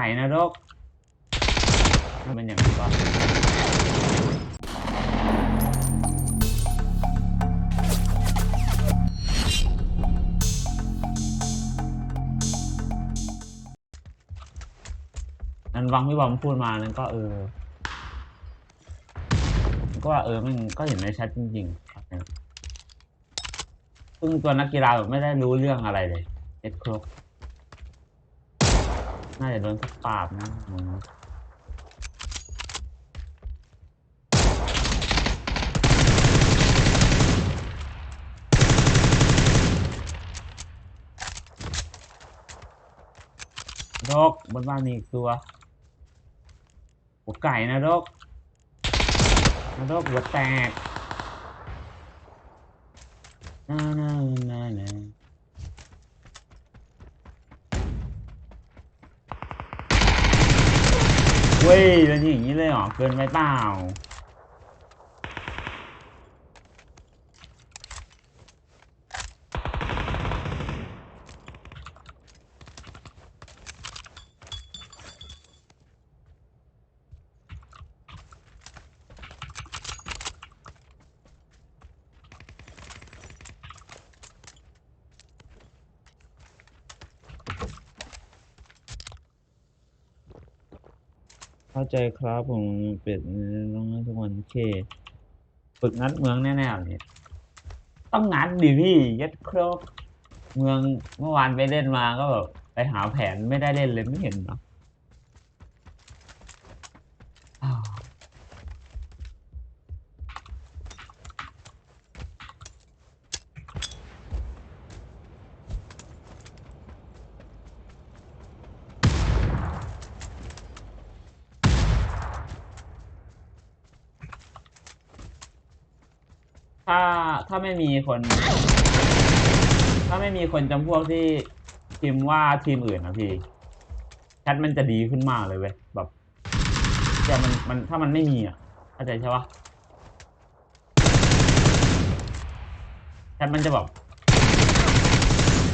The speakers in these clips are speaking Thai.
ไก่นรกมันเป็นอย่างนี้ป่ะนั้นวังพี่บอมพูดมานั้นก็เออ ก็ว่าเออมันก็เห็นในแชทจริงๆครับซึ่งตัวนักกีฬาแบบไม่ได้รู้เรื่องอะไรเลยเอ็ดครบ น่าจะโดนสักปราบนะอืมรกบนบ้านมีอีกตัวหัวไก่นะรกนรกหัวแตกน่าน่าน่าน่า ว้ยเป็นอย่างนี้เลยเหรอเกินไปเปล่า เข้าใจครับผมเป็ดต้องงัดทุกวันโอเคฝึกงัดเมืองแน่ๆเนี่ยต้องงัดดิพี่ยัดครบเมืองเมื่อวานไปเล่นมาก็แบบไปหาแผนไม่ได้เล่นเลยไม่เห็นเนาะ ถ้าถ้าไม่มีคน ถ้าไม่มีคนจำพวกที่พิมพ์ว่าทีมอื่นนะพี่แชทมันจะดีขึ้นมากเลยเว้ยแบบแต่มันมันถ้ามันไม่มีอะเข้าใจใช่ปะแชทมันจะแบบ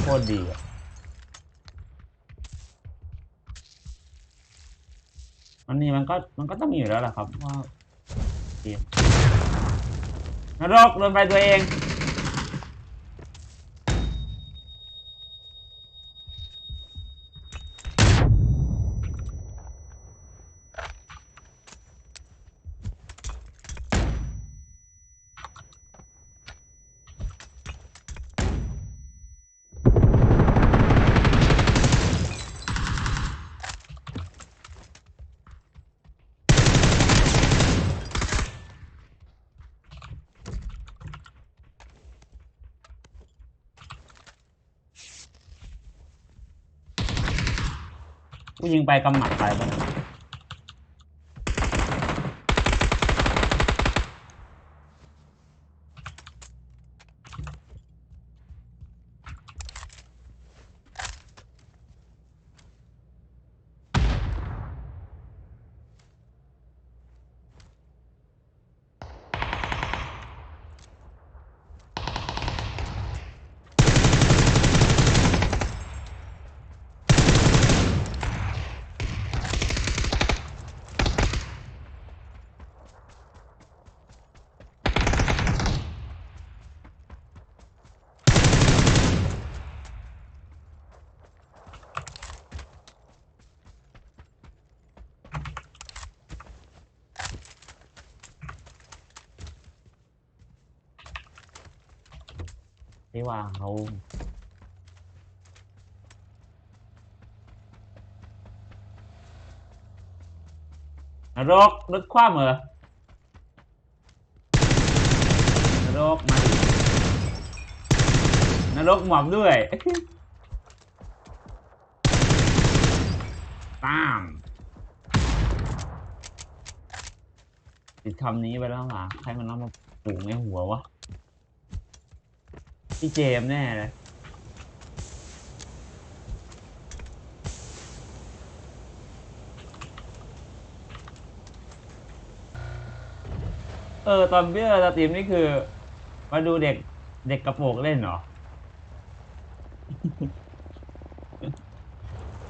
โคตรดีอะมันนี่มันก็มันก็ต้องมีอยู่แล้วแหละครับว่าเกม นรกโดนไปตัวเอง กูยิงไปกำหมัดไปปะเนี่ย ที่ว่าเขานรกนึกคว่ำเหรอนรกมาดินรกหมอบด้วยตามติดคำนี้ไปแล้วหรอใครมันเอามาปลูกในหัววะ พี่เจมส์แน่เลยเออ ตอนเบี้ยสตรีมนี่คือ มาดูเด็กเด็กกระโปรงเล่นเหรอ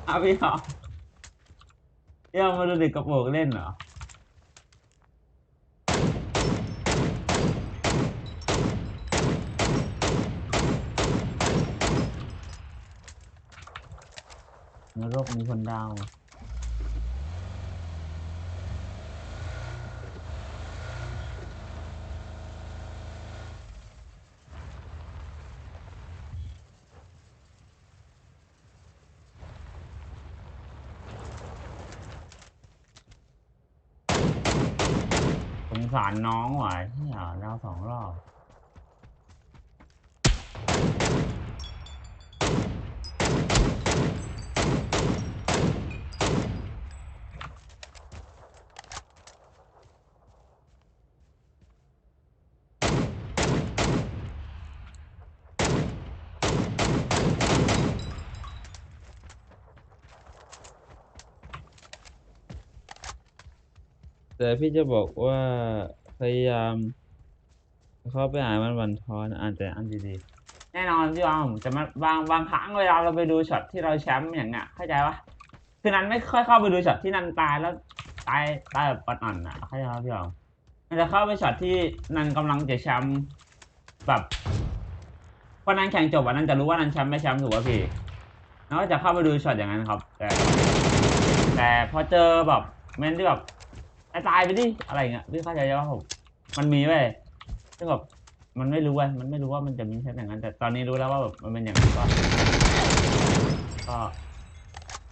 เอาพี่เหรอพี่เอามาดูเด็กกระโปรงเล่นเหรอ นรกมีคนดาวสงสารน้องว่ะเฮียดาวสองรอบ แต่พี่จะบอกว่าพยายามเข้าไปอ่านมันบันทอนอ่านแต่อันดีๆแน่นอนพี่ออมแต่มันบางบางครั้งเวลาเราไปดูช็อตที่เราแชมป์อย่างเงี้ยเข้าใจปะคือนั้นไม่ค่อยเข้าไปดูช็อตที่นันตายแล้วตายตายแบบอ่อนอะเข้าใจปะพี่ออมมันจะเข้าไปช็อตที่นันกำลังจะแชมป์แบบพอนันแข่งจบอะนันจะรู้ว่านันแชมป์ไม่แชมป์ถูกป่ะพี่แล้วก็จะเข้าไปดูช็อตอย่างนั้นครับ แต่ แต่พอเจอแบบเมนที่แบบ ตายตายไปดิอะไรเงี้ยพี่เข้าใจปะผมมันมีเว้ยซึ่งแบบมันไม่รู้เว้ยมันไม่รู้ว่ามันจะมีแค่อย่างนั้น แต่ตอนนี้รู้แล้วว่าแบบมันเป็นอย่างนั้ก็ก็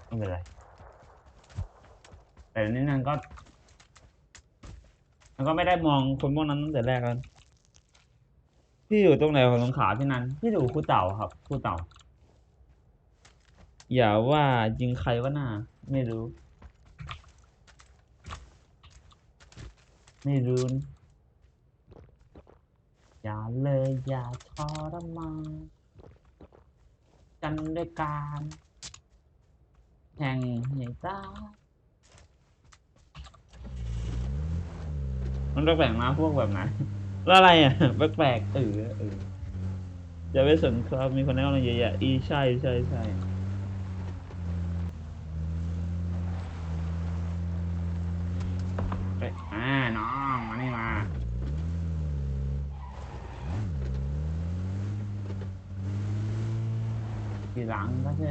ไม่เป็นไรแต่นี่นั่นก็มันก็ไม่ได้มองคนพวกนั้นตั้งแต่แรกแล้วพี่อยู่ตรงไหนของสงขาพี่นันพี่อยู่คูเต่าครับคูเต่า อย่าว่ายิงใครวะหน้า ไม่รู้ ไม่รู้นอย่าเลยอย่าทรมานกันด้วยการแห่งให้ตามันแปลกๆนะพวกแบบนั้นแล้วอะไรอะแปลกๆเออเอออย่าไปสนครับมีคนแนะนำเยอะแยะอีใช่ใช่ใช่เอ้ยอ่าน้องมานี่มา ทีหลังก็เธ